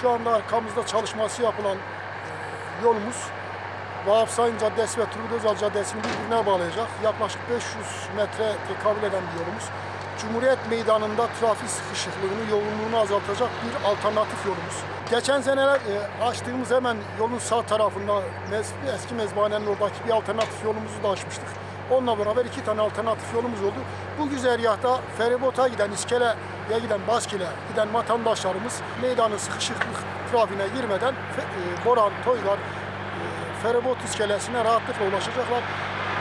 şu anda arkamızda çalışması yapılan e, yolumuz Vahap Sayın Caddesi ve Turgut Özal Caddesi'ni birbirine bağlayacak. Yaklaşık 500 metre tekabül eden bir yolumuz. Cumhuriyet Meydanı'nda trafik sıkışıklığını, yoğunluğunu azaltacak bir alternatif yolumuz. Geçen seneler e, açtığımız hemen yolun sağ tarafında eski mezbahanenin oradaki bir alternatif yolumuzu da açmıştık. Onunla beraber iki tane alternatif yolumuz oldu. Bu güzergahta feribota giden, iskeleye giden, Baskil'e giden vatandaşlarımız meydanın sıkışıklık trafiğine girmeden e, Boran, Toygar, e, iskelesine rahatlıkla ulaşacaklar.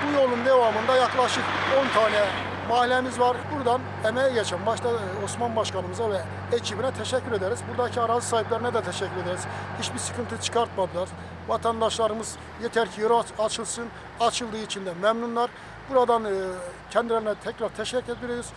Bu yolun devamında yaklaşık 10 tane mahallemiz var. Buradan emeğe geçen başta e, Osman Başkanımıza ve ekibine teşekkür ederiz. Buradaki arazi sahiplerine de teşekkür ederiz. Hiçbir sıkıntı çıkartmadılar. Vatandaşlarımız yeter ki yol aç- açılsın. Açıldığı için de memnunlar. Buradan e, kendilerine tekrar teşekkür ediyoruz.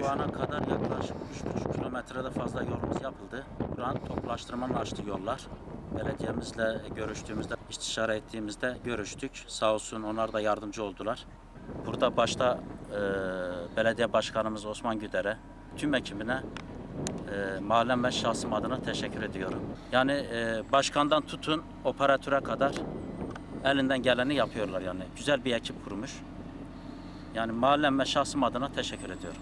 Şu ana kadar yaklaşık 3,5 kilometrede fazla yolumuz yapıldı. Buranın toplaştırmanın açtı yollar. Belediyemizle görüştüğümüzde, istişare ettiğimizde görüştük. Sağ olsun onlar da yardımcı oldular. Burada başta e, belediye başkanımız Osman Güder'e, tüm ekibine e, mahallem ve şahsım adına teşekkür ediyorum. Yani e, başkandan tutun operatöre kadar elinden geleni yapıyorlar yani. Güzel bir ekip kurmuş. Yani mahallem ve şahsım adına teşekkür ediyorum.